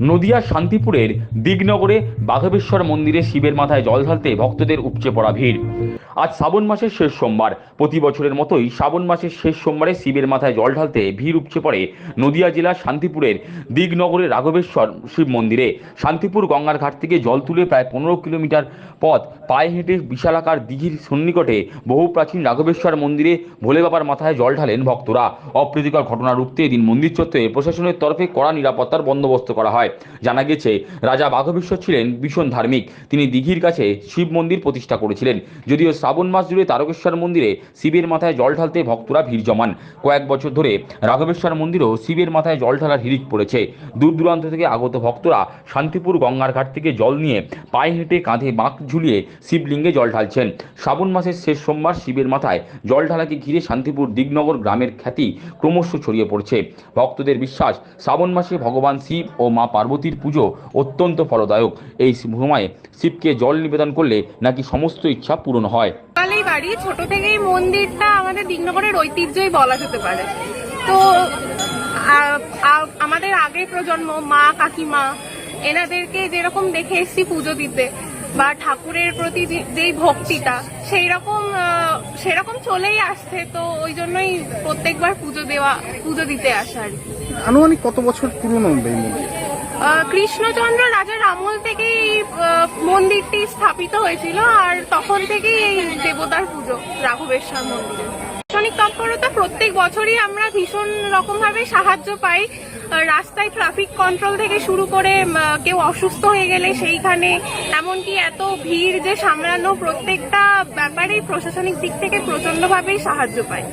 নদিয়া শান্তিপুরের দিগনগরে বাঘবেশ্বর মন্দিরে শিবের মাথায় জল ঢালতে ভক্তদের উপচে পড়া ভিড়। আজ শ্রাবণ মাসের শেষ সোমবার। প্রতি বছরের মতোই শ্রাবণ মাসের শেষ সোমবারে শিবের মাথায় জল ঢালতে ভিড় উপচে পড়ে নদিয়া জেলার শান্তিপুরের দিগনগরের রাঘবেশ্বর শিব মন্দিরে। শান্তিপুর গঙ্গার ঘাট থেকে জল তুলে প্রায় পনেরো কিলোমিটার পথ পায়ে হেঁটে বিশালাকার দিঘির সন্নিকটে বহু প্রাচীন রাঘবেশ্বর মন্দিরে ভোলে বাবার মাথায় জল ঢালেন ভক্তরা। অপ্রীতিকর ঘটনা রুখতে এদিন মন্দির চত্বরে প্রশাসনের তরফে কড়া নিরাপত্তার বন্দোবস্ত করা হয়। জানা গেছে, রাজা বাঘবেশ্বর ছিলেন ভীষণ ধার্মিক। তিনি দিঘির কাছে শিব মন্দির প্রতিষ্ঠা করেছিলেন। যদিও শ্রাবণ মাস জুড়ে তারকেশ্বর মন্দিরে শিবের মাথায় জল ঢালতে ভক্তরা ভিড় জমান। কয়েক বছর ধরে রাঘবেশ্বর মন্দিরেও শিবের মাথায় জল ঢালার হিড়িক পড়েছে। দূর দূরান্ত থেকে আগত ভক্তরা শান্তিপুর গঙ্গার ঘাট থেকে জল নিয়ে পায়ে হেঁটে কাঁধে বাঁক ঝুলিয়ে শিবলিঙ্গে জল ঢালছেন। শ্রাবণ মাসের শেষ সোমবার শিবের মাথায় জল ঢালাকে ঘিরে শান্তিপুর দিগনগর গ্রামের খ্যাতি ক্রমশ ছড়িয়ে পড়ছে। ভক্তদের বিশ্বাস, শ্রাবণ মাসে ভগবান শিব ও মা পার্বতীর পুজো অত্যন্ত ফলদায়ক। এই সময়ে শিবকে জল নিবেদন করলে নাকি সমস্ত ইচ্ছা পূরণ হয়। সকালেই বাড়ি, ছোট থেকেই মন্দিরটা আমাদের দিগনগরের ঐতিহ্যই বলা যেতে পারে। তো আমাদের আগের প্রজন্ম, মা, কাকিমা, এনাদেরকে যেরকম দেখে এসছি পুজো দিতে বা ঠাকুরের প্রতি যেই ভক্তিটা সেই রকম সেরকম চলেই আসছে। তো, ওই জন্যই প্রত্যেকবার পুজো দেওয়া, পুজো দিতে আসা আর কি। আনুমানিক কত বছর পুরনো এই মন্দির কৃষ্ণচন্দ্র রাজার আমল থেকেই এই মন্দিরটি স্থাপিত হয়েছিল আর তখন থেকেই এই দেবতার পুজো, রাঘবেশ্বর মন্দিরে। প্রশাসনিক তৎপরতা প্রত্যেক বছরই আমরা ভীষণ রকম ভাবে সাহায্য পাই। রাস্তায় ট্রাফিক কন্ট্রোল থেকে শুরু করে কেউ অসুস্থ হয়ে গেলে সেইখানে, এমনকি এত ভিড় যে সামলানো প্রত্যেকটা ব্যাপারেই প্রশাসনিক দিক থেকে প্রচন্ডভাবেই সাহায্য পাই